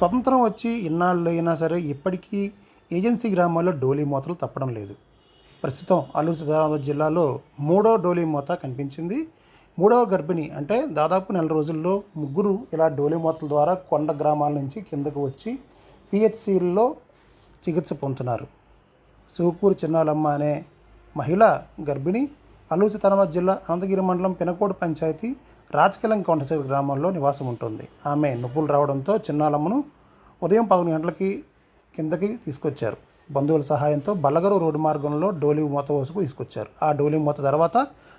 స్వతంత్రం వచ్చి ఇన్నాళ్ళు అయినా సరే ఇప్పటికీ ఏజెన్సీ గ్రామాల్లో డోలీ మూతలు తప్పడం లేదు. ప్రస్తుతం అల్లూరు సీతారామరాజు జిల్లాలో మూడో డోలీ మూత కనిపించింది. మూడవ గర్భిణి అంటే దాదాపు నెల రోజుల్లో ముగ్గురు ఇలా డోలీ మూతల ద్వారా కొండ గ్రామాల నుంచి కిందకు వచ్చి పిహెచ్సిల్లో చికిత్స పొందుతున్నారు. శివకూరు చిన్నాలమ్మ అనే మహిళ గర్భిణి అల్లూరి సీతారామరాజు జిల్లా అనంతగిరి మండలం పినకోడు పంచాయతీ రాజకీలం కొండచెరు గ్రామంలో నివాసం ఉంటుంది. ఆమె నొప్పులు రావడంతో చిన్నాలమ్మను ఉదయం పదకొండు గంటలకి కిందకి తీసుకొచ్చారు. బంధువుల సహాయంతో బల్లగరు రోడ్డు మార్గంలో డోలి మూత వసుకు తీసుకొచ్చారు. ఆ డోలి మూత తర్వాత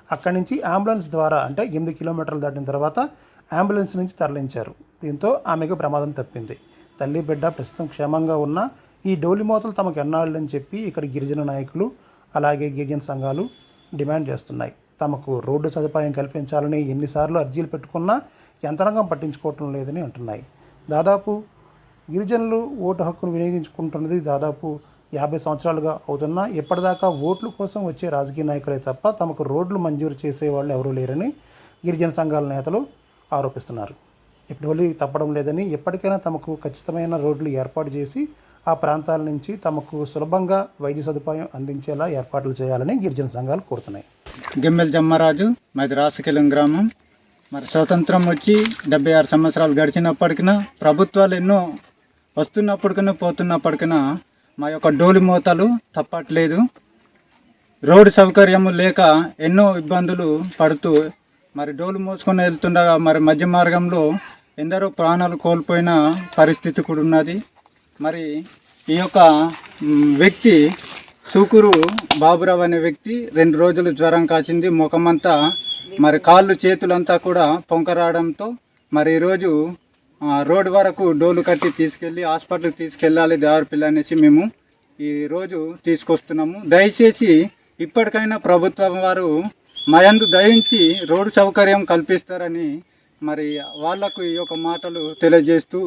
అక్కడి నుంచి అంబులెన్స్ ద్వారా అంటే ఎనిమిది కిలోమీటర్లు దాటిన తర్వాత అంబులెన్స్ నుంచి తరలించారు. దీంతో ఆమెకు ప్రమాదం తప్పింది. తల్లి బిడ్డ ప్రస్తుతం క్షేమంగా ఉన్న ఈ డోలి మూతలు తమకు ఎన్నాళ్ళని చెప్పి ఇక్కడ గిరిజన నాయకులు అలాగే గిరిజన సంఘాలు డిమాండ్ చేస్తున్నాయి. తమకు రోడ్డు సదుపాయం కల్పించాలని ఎన్నిసార్లు అర్జీలు పెట్టుకున్నా యంత్రాంగం పట్టించుకోవటం లేదని అంటున్నాయి. దాదాపు గిరిజనులు ఓటు హక్కును వినియోగించుకుంటున్నది దాదాపు యాభై సంవత్సరాలుగా అవుతున్నా ఇప్పటిదాకా ఓట్ల కోసం వచ్చే రాజకీయ నాయకులే తప్ప తమకు రోడ్లు మంజూరు చేసే వాళ్ళు ఎవరూ లేరని గిరిజన సంఘాల నేతలు ఆరోపిస్తున్నారు. ఇప్పటి తప్పడం లేదని ఎప్పటికైనా తమకు ఖచ్చితమైన రోడ్లు ఏర్పాటు చేసి ఆ ప్రాంతాల నుంచి తమకు సులభంగా వైద్య సదుపాయం అందించేలా ఏర్పాట్లు చేయాలని గిరిజన సంఘాలు కోరుతున్నాయి. గిమ్మెల్ జమ్మరాజు మాది రాసకెలం గ్రామం. మరి స్వతంత్రం వచ్చి డెబ్బై ఆరు సంవత్సరాలు గడిచినప్పటికీ ప్రభుత్వాలు ఎన్నో వస్తున్నప్పటికైనా పోతున్నప్పటికైనా మా యొక్క డోలి మూతలు తప్పట్లేదు. రోడ్డు సౌకర్యము లేక ఎన్నో ఇబ్బందులు పడుతూ మరి డోలు మోసుకొని వెళ్తుండగా మరి మధ్య మార్గంలో ఎందరో ప్రాణాలు కోల్పోయిన పరిస్థితి కూడా ఉన్నది. మరి ఈ యొక్క వ్యక్తి సూకురు బాబురావు అనే వ్యక్తి రెండు రోజులు జ్వరం కాచింది. ముఖమంతా మరి కాళ్ళు చేతులంతా కూడా పొంకరావడంతో మరి ఈరోజు ఆ, రోడ్డు వరకు డోలు కట్టి తీసుకెళ్ళి హాస్పిటల్కి తీసుకెళ్ళాలి దేవరపిల్ల అనేసి మేము ఈ రోజు తీసుకొస్తున్నాము. దయచేసి ఇప్పటికైనా ప్రభుత్వం వారు మయందు దయించి రోడ్డు సౌకర్యం కల్పిస్తారని మరి వాళ్ళకు ఈ యొక్క మాటలు తెలియజేస్తూ